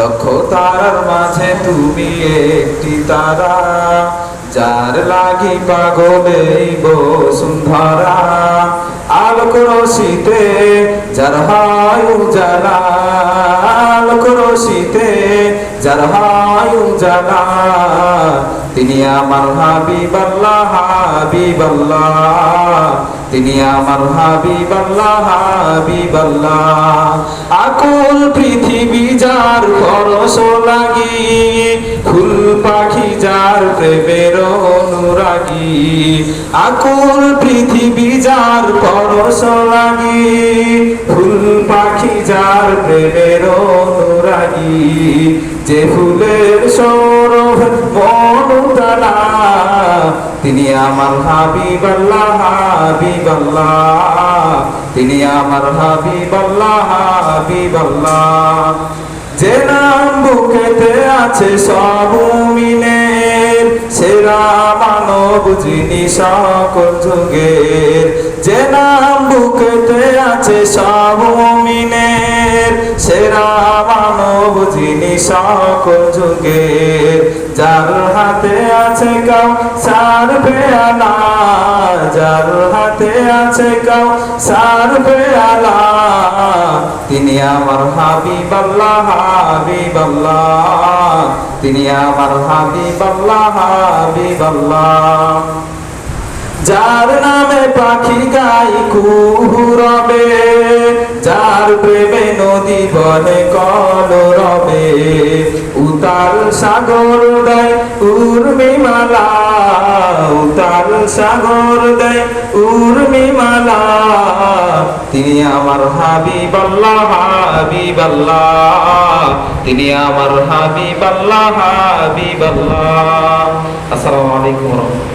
লক্ষ তারার মাঝে তুমি একটি তারা, যার লাগি পাগলে বসুন্ধরা আলোক রশিতে যার হয় উজালা, আলোক রশিতে যার হয় উজালা। তিনি আমার হাবিব আল্লাহ হাবিব আল্লাহ তিনি আমার হাবিব আল্লাহ হাবিব আল্লাহ আকুল পৃথিবী পরশ লাগি ফুল পাখি যার প্রেমের অনুরাগী। আকুল পৃথিবী যার পরশ লাগি ফুল পাখি যার প্রেমের অনুরাগী। যে ফুলের সৌরভ মনুতালা তিনি আমার হাবিব আল্লাহ হাবিব আল্লাহ তিনি আমার হাবিব আল্লাহ হাবিব যে নাম বুকেতে আছে সব মিনের সেরা মানব যিনি সকল যুগের। যে নাম বুকেতে আছে সব মিনের সেরা মানব যিনি সকল যুগের। যার হাতে আছে কাউ, সার পেয়ালা। যার হাতে আছে কাউ, সার পেয়ালা। আমার হাবিব আল্লাহ হাবিব আল্লাহ তিনি আমার হাবিব আল্লাহ হাবিব আল্লাহ যার নামে পাখি গাই কুহুরবে যার প্রেমে নদী বনে কল রবে। উতাল সাগর দেয় উর্মিমালা উতাল সাগর দেয় উর্মিমালা তিনি আমার হাবিব আল্লাহ হাবিব আল্লাহ তিনি আমার হাবিব আল্লাহ হাবিব আল্লাহ আসসালামু আলাইকুম